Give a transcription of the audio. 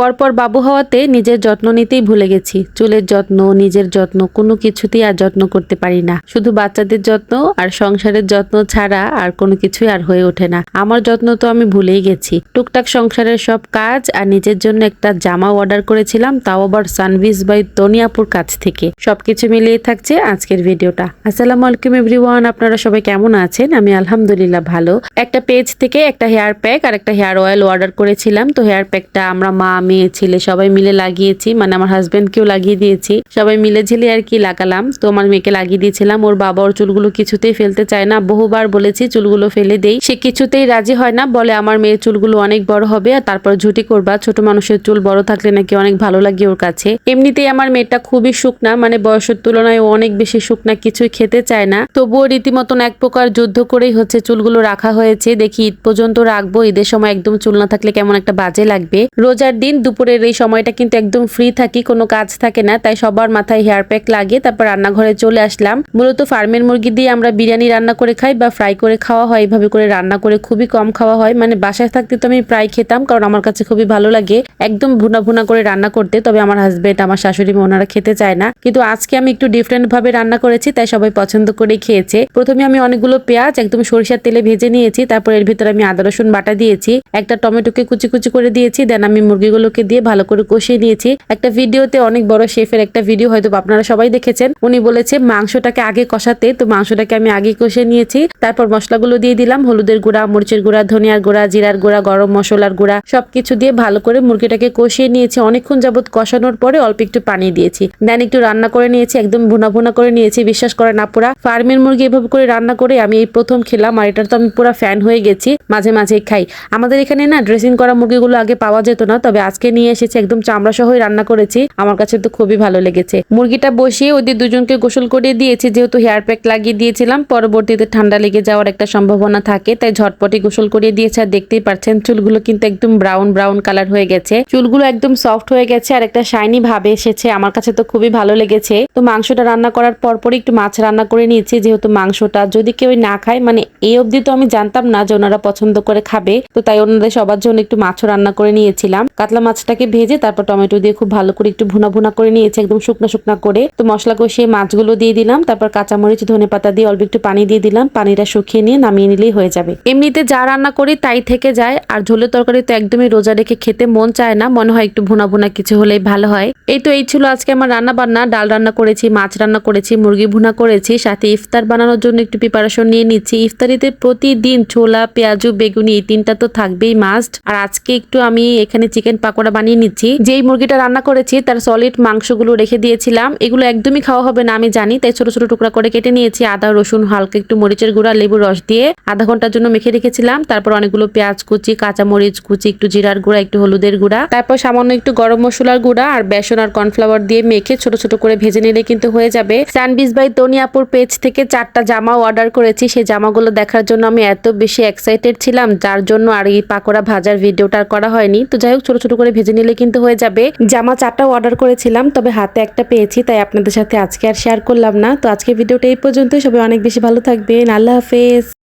পরপর বাবু হওয়াতে নিজের যত্ন নিতেই ভুলে গেছি। চুলের যত্ন, নিজের যত্ন, কোনো কিছুতেই আর যত্ন করতে পারি না। শুধু বাচ্চাদের যত্ন আর সংসারের যত্ন ছাড়া আর কোনো কিছুই আর হয়ে ওঠে না। আমার যত্ন তো আমি ভুলেই গেছি। টুকটাক সংসারের সব কাজ আর নিজের জন্য একটা জামা অর্ডার করেছিলাম, তাও আবার সানভিস বাই তনিয়াপুর কাছ থেকে। সবকিছু মিলিয়ে থাকছে আজকের ভিডিওটা। আসসালামু আলাইকুম এভরিওয়ান আপনারা সবাই কেমন আছেন? আমি আলহামদুলিল্লাহ ভালো। একটা পেজ থেকে একটা হেয়ার প্যাক আর একটা হেয়ার অয়েল অর্ডার করেছিলাম। তো হেয়ার প্যাকটা আমরা মা মেয়ে ছেলে, সবাই মিলে লাগিয়েছি মানে আমার হাজবেন্ডকেও লাগিয়ে দিয়েছি। সবাই মিলে ঝিলে আর কি লাগালাম, তো আমার মেয়েকে লাগিয়ে দিয়েছিলাম। ওর বাবা ওর চুলগুলো কিছুতেই ফেলতে চায় না, বহুবার বলেছি চুলগুলো ফেলে দেই। সে কিছুতেই রাজি হয় না, বলে আমার মেয়ের চুলগুলো অনেক বড় হবে আর তারপর ঝুটি করবা, ছোট মানুষের চুল বড় থাকলে নাকি অনেক ভালো লাগে ওর কাছে। এমনিতেই আমার মেয়েটা খুবই শুকনা মানে বয়সের তুলনায় অনেক বেশি শুকনা কিছুই খেতে চায় না। তবুও রীতিমতন এক প্রকার যুদ্ধ করেই হচ্ছে চুলগুলো রাখা হয়েছে। দেখি ঈদ পর্যন্ত রাখব, ঈদের সময় একদম চুল না থাকলে কেমন একটা বাজে লাগবে। রোজার দিন দুপুরের এই সময়টা কিন্তু একদম ফ্রি থাকি, কোনো কাজ থাকে না, তাই সবার মাথায় হেয়ার প্যাক লাগে তারপর রান্নাঘরে চলে আসলাম। মূলত ফার্মের মুরগি দিয়ে আমরা বিরিয়ানি রান্না করে খাই বা ফ্রাই করে খাওয়া হয় এইভাবে করে রান্না করে খুবই কম খাওয়া হয়। মানে বাসায় থাকতে তো আমি প্রায় খেতাম, কারণ আমার কাছে খুবই ভালো লাগে একদম ভুনা ভুনা করে রান্না করতে, তবে আমার হাজবেন্ড আমার শাশুড়ি, ওনারা খেতে চায় না। কিন্তু আজকে আমি একটু ডিফারেন্ট ভাবে রান্না করেছি, তাই সবাই পছন্দ করে খেয়েছে। প্রথমে আমি অনেকগুলো পেঁয়াজ, একদম সরিষার তেলে ভেজে নিয়েছি, তারপর এর ভিতরে আমি আদা রসুন বাটা দিয়েছি, একটা টমেটোকে কুচি কুচি করে দিয়েছি, দেন আমি মুরগিগুলোকে দিয়ে ভালো করে কষিয়ে নিয়েছি। একটা ভিডিওতে অনেক বড় শেফের একটা ভিডিও হয়তো আপনারা সবাই দেখেছেন। উনি বলেছে, মাংসটাকে আগে কষাতে। তো মাংসটাকে আমি আগে কষে নিয়েছি। তারপর মশলাগুলো দিয়ে দিলাম, হলুদের গুঁড়া, মরিচের গুঁড়া, ধনিয়ার গুঁড়া, জিরার গুঁড়া, গরম মশলার গুঁড়া, সবকিছু দিয়ে ভালো করে মুরগিটাকে কষিয়ে নিয়েছি। অনেকক্ষণ যাবত কষানোর পরে অল্প একটু পানি দিয়েছি। দেন একটু রান্না করে নিয়েছি, একদম ভুনা ভুনা করে নিয়েছি। বিশ্বাস করে না, পুরা ফার্মের মুরগি এভাবে করে রান্না করে আমি এই প্রথম খেলাম আর এটার তো আমি পুরা ফ্যান হয়ে গেছি। মাঝে মাঝে খাই। আমাদের এখানে না, ড্রেসিং করা মুরগিগুলো আগে পাওয়া যেত না, তবে আজকে নিয়ে এসেছি, একদম চামড়া সহই রান্না করেছি। আমার কাছে তো খুবই ভালো লেগেছে। মুরগিটা বসিয়ে ওদের দুজনকে গোসল করে দিয়েছি, যেহেতু হেয়ার প্যাক লাগিয়ে দিয়েছিলাম, পরবর্তীতে ঠান্ডা লেগে যাওয়ার একটা সম্ভাবনা থাকে, তাই ঝটপটে গোসল করিয়ে দিয়েছে। আর দেখতেই পাচ্ছেন, চুলগুলো কিন্তু একদম ব্রাউন ব্রাউন কালার হয়ে গেছে। চুলগুলো একদম সফট হয়ে গেছে আর একটা শাইনি ভাবে এসেছে। আমার কাছে তো খুবই ভালো লেগেছে। তো মাংসটা রান্না করার পরপরই একটু মাছ রান্না করে নিয়েছি, যেহেতু মাংসটা যদি কেউ না খায় মানে এই অবধি তো আমি জানতাম না যে ওনারা পছন্দ করে খাবে। তো তাই ওনাদের সবার জন্য একটু মাছও রান্না করে নিয়েছিলাম। কাতলা মাছটাকে ভেজে তারপর টমেটো দিয়ে খুব ভালো করে একটু ভুনা ভুনা করে নিয়েছি, একদম শুকনা শুকনা করে। তো মশলা কষিয়ে মাছগুলো দিয়ে দিলাম, তারপর কাঁচামরিচ, ধনে পাতা দিয়ে অল্প একটু পানি দিয়ে দিলাম, পানিটা শুকিয়ে নিয়ে নামিয়ে নিলেই হয়ে যাবে। এমনিতে যা রান্না করি তাই থেকে যায়, আর ঝোলের তরকারি তো একদমই রোজা রেখে খেতে মন চায় না, মনে হয় একটু ভুনা ভুনা কিছু হলেই ভালো হয়। এই তো এই ছিল আজকে আমার রান্না বান্না ডাল রান্না করেছি, মাছ রান্না করেছি, মুরগি ভুনা করেছি, সাথে ইফতার বানানোর জন্য একটু প্রিপারেশন নিয়ে নিচ্ছি। ইফতারিতে প্রতিদিন ছোলা, পেঁয়াজু, বেগুনি এই তিনটা তো থাকবেই মাস্ট আর আজকে একটু আমি এখানে চিকেন পাকোড়া বানিয়ে নিচ্ছি। যেই মুরগিটা রান্না করেছি, তার সলিড মাংসগুলো রেখে দিয়েছিলাম। এগুলো একদমই খাওয়া হবে না, আমি জানি, তাই ছোট ছোট টুকরা করে কেটে নিয়েছি। আদা, রসুন, হালকা একটু মরিচের গুঁড়া, লেবুর রস দিয়ে আধা ঘণ্টার জন্য মেখে রেখেছিলাম। তারপর অনেকগুলো পেঁয়াজ কুচি কাঁচা মরিচ কুচি, একটু জিরার গুঁড়া, একটু হলুদের গুঁড়া, তারপর সামান্য একটু গরম মশলার গুঁড়া আর বেসন আর কর্নফ্লাওয়ার দিয়ে মেখে ছোট ছোট করে ভেজে নিলে কিন্তু হয়ে যাবে। স্যান্ডবিচ বাই তনিয়াপুর পেজ থেকে চারটা জামা অর্ডার করেছি। সেই জামাগুলো দেখার জন্য আমি এত বেশি এক্সাইটেড ছিলাম, যার জন্য আর এই পাকোড়া ভাজার ভিডিওটা করা হয়নি। তো যাই হোক, ছোট ছোট করে ভেজে নিলে কিন্তু হয়ে যাবে। জামা চারটাও অর্ডার করেছিলাম, তবে হাতে একটা পেয়েছি, তাই আপনাদের সাথে আজকে আর শেয়ার করলাম না। তো আজকে ভিডিওটা এই পর্যন্ত সবাই অনেক বেশি ভালো থাকবেন। আল্লাহ হাফেজ।